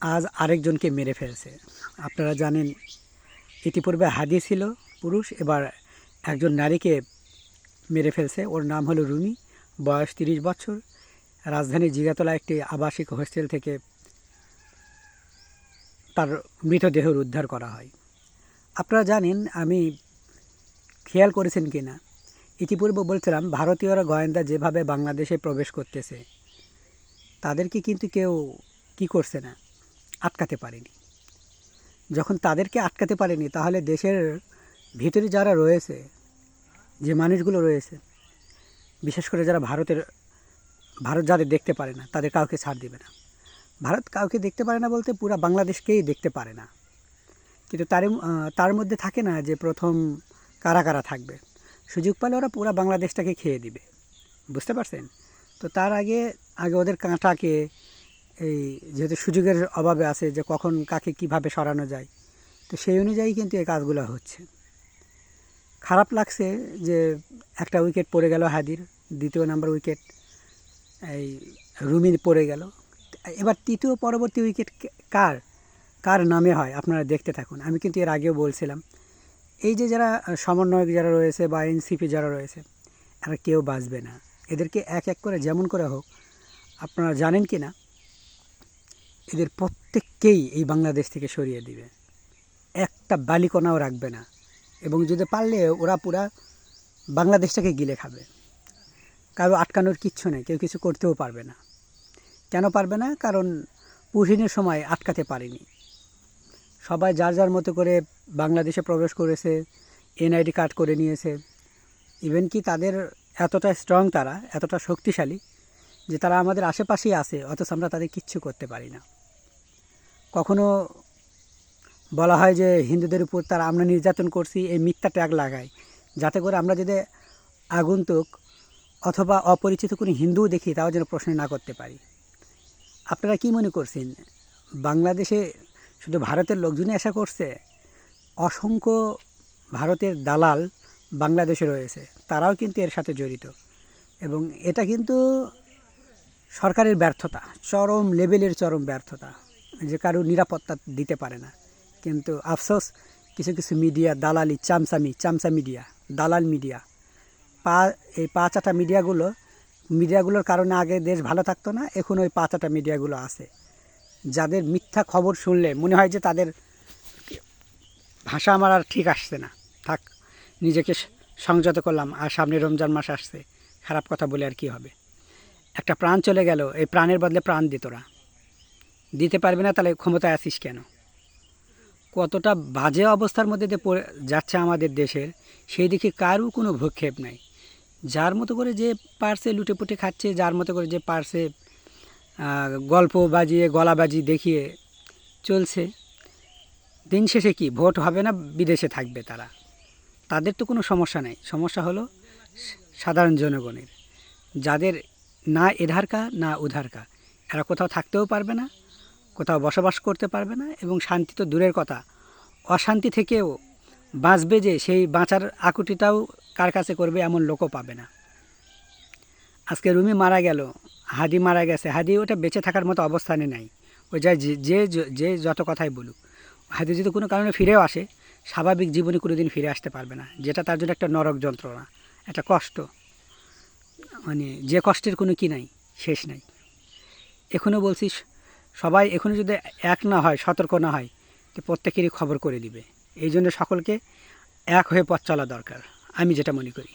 আজ আরেকজনকে মেরে ফেলছে। আপনারা জানেন, ইতিপূর্বে হাদি ছিল পুরুষ, এবার একজন নারীকে মেরে ফেলছে। ওর নাম হলো রুমি, বয়স তিরিশ বছর। রাজধানীর জিগাতলা একটি আবাসিক হোস্টেল থেকে তার মৃতদেহ উদ্ধার করা হয়। আপনারা জানেন, আমি খেয়াল করেছেন কি না? ইতিপূর্বে বলছিলাম, ভারতীয়রা গোয়েন্দা যেভাবে বাংলাদেশে প্রবেশ করতেছে, তাদেরকে কিন্তু কেউ কি করছে না। আটকাতে পারেনি। যখন তাদেরকে আটকাতে পারেনি, তাহলে দেশের ভিতরে যারা রয়েছে, যে মানুষগুলো রয়েছে, বিশেষ করে যারা ভারতের, ভারত যাদের দেখতে পারে না, তাদের কাউকে ছাড় দেবে না। ভারত কাউকে দেখতে পারে না বলতে পুরো বাংলাদেশকেই দেখতে পারে না। কিন্তু তার তার মধ্যে থাকে না যে প্রথম কারা কারা থাকবে। সুযোগ পেলে ওরা পুরো বাংলাদেশটাকে খেয়ে দিবে। বুঝতে পারছেন? তো তার আগে আগে ওদের কাঁটাকে এই যেহেতু সুযোগের অভাবে আছে যে কখন কাকে কীভাবে সরানো যায়, তো সেই অনুযায়ী কিন্তু এই কাজগুলো হচ্ছে। খারাপ লাগছে যে একটা উইকেট পড়ে গেল হাদির, দ্বিতীয় নাম্বার উইকেট এই রুমির পড়ে গেল। এবার তৃতীয় পরবর্তী উইকেট কার কার নামে হয় আপনারা দেখতে থাকুন। আমি কিন্তু এর আগেও বলছিলাম, এই যে যারা সমন্বয়ক যারা রয়েছে বা এনসিপি যারা রয়েছে, এরা কেউ বাঁচবে না। এদেরকে এক এক করে যেমন করে হোক, আপনারা জানেন কি না? এদের প্রত্যেককেই এই বাংলাদেশ থেকে সরিয়ে দিবে। একটা বালিকণাও রাখবে না। এবং যদি পারলে ওরা পুরা বাংলাদেশটাকে গিলে খাবে। কারও আটকানোর কিচ্ছু নেই, কেউ কিছু করতেও পারবে না। কেন পারবে না? কারণ পুহিনের সময় আটকাতে পারেনি। সবাই যার যার মতো করে বাংলাদেশে প্রবেশ করেছে, এনআইডি কার্ড করে নিয়েছে। ইভেন কি তাদের এতটা স্ট্রং তারা, এতটা শক্তিশালী যে তারা আমাদের আশেপাশেই আছে, অথচ আমরা তাদের কিচ্ছু করতে পারি না। কখনো বলা হয় যে হিন্দুদের উপর তারা আমরা নির্যাতন করছি, এই মিথ্যা ট্যাগ লাগায়। যাতে করে আমরা যদি আগন্তুক অথবা অপরিচিত কোনো হিন্দুও দেখি, তাও যেন প্রশ্ন না করতে পারি। আপনারা কি মনে করছেন? বাংলাদেশে শুধু ভারতের লোকজনই আশা করছে? অসংখ্য ভারতের দালাল বাংলাদেশে রয়েছে, তারাও কিন্তু এর সাথে জড়িত। এবং এটা কিন্তু সরকারের ব্যর্থতা, চরম লেভেলের চরম ব্যর্থতা। যে কারও নিরাপত্তা দিতে পারে না। কিন্তু আফসোস, কিছু কিছু মিডিয়া, দালালি, চামচামি, চামচা মিডিয়া, দালাল মিডিয়া, পা, এই পাঁচাটা মিডিয়াগুলো, মিডিয়াগুলোর কারণে আগে দেশ ভালো থাকতো না, এখন ওই পাঁচাটা মিডিয়াগুলো আছে। যাদের মিথ্যা খবর শুনলে মনে হয় যে তাদের ভাষা আমার আর ঠিক আসছে না। থাক, নিজেকে সংযত করলাম, আর সামনে রমজান মাস আসছে, খারাপ কথা বলে আর কি হবে? একটা প্রাণ চলে গেল, এই প্রাণের বদলে প্রাণ দিত ওরা দিতে পারবে না, তাহলে ক্ষমতায় আসিস কেন? কতটা বাজে অবস্থার মধ্যে দিয়ে পড়ে যাচ্ছে আমাদের দেশের, সেই দিকে কারও কোনো ভূক্ষেপ নাই। যার মতো করে যে পারছে লুটেপুটে খাচ্ছে, যার মতো করে যে পারছে গল্প বাজিয়ে, গলা বাজি দেখিয়ে চলছে, দিন শেষে কি ভোট হবে না বিদেশে থাকবে তারা? তাদের তো কোনো সমস্যা নেই। সমস্যা হলো সাধারণ জনগণের। যাদের না এধার কা না উধার কা এরা কোথাও থাকতেও পারবে না কোথাও বসবাস করতে পারবে না এবং শান্তি তো দূরের কথা। অশান্তি থেকেও বাঁচবে যে সেই বাঁচার আকুটিটাও কার কাছে করবে এমন লোকও পাবে না। আজকে রুমি মারা গেল, হাদি মারা গেছে। হাদি ওটা বেঁচে থাকার মতো অবস্থানে নাই। ওই যা যে যে যে যত কথাই বলুক, হাদি যদি কোনো কারণে ফিরেও আসে, স্বাভাবিক জীবনে কোনো দিন ফিরে আসতে পারবে না, যেটা তার জন্য একটা নরক যন্ত্রণা, একটা কষ্ট। মানে যে কষ্টের কোনো কি নাই, শেষ নাই। এখনও বলছিস সবাই এখনও যদি এক না হয়, সতর্ক না হয়, তো প্রত্যেকেরই খবর করে দিবে। এই জন্য সকলকে এক হয়ে পথ চলা দরকার, আমি যেটা মনে করি।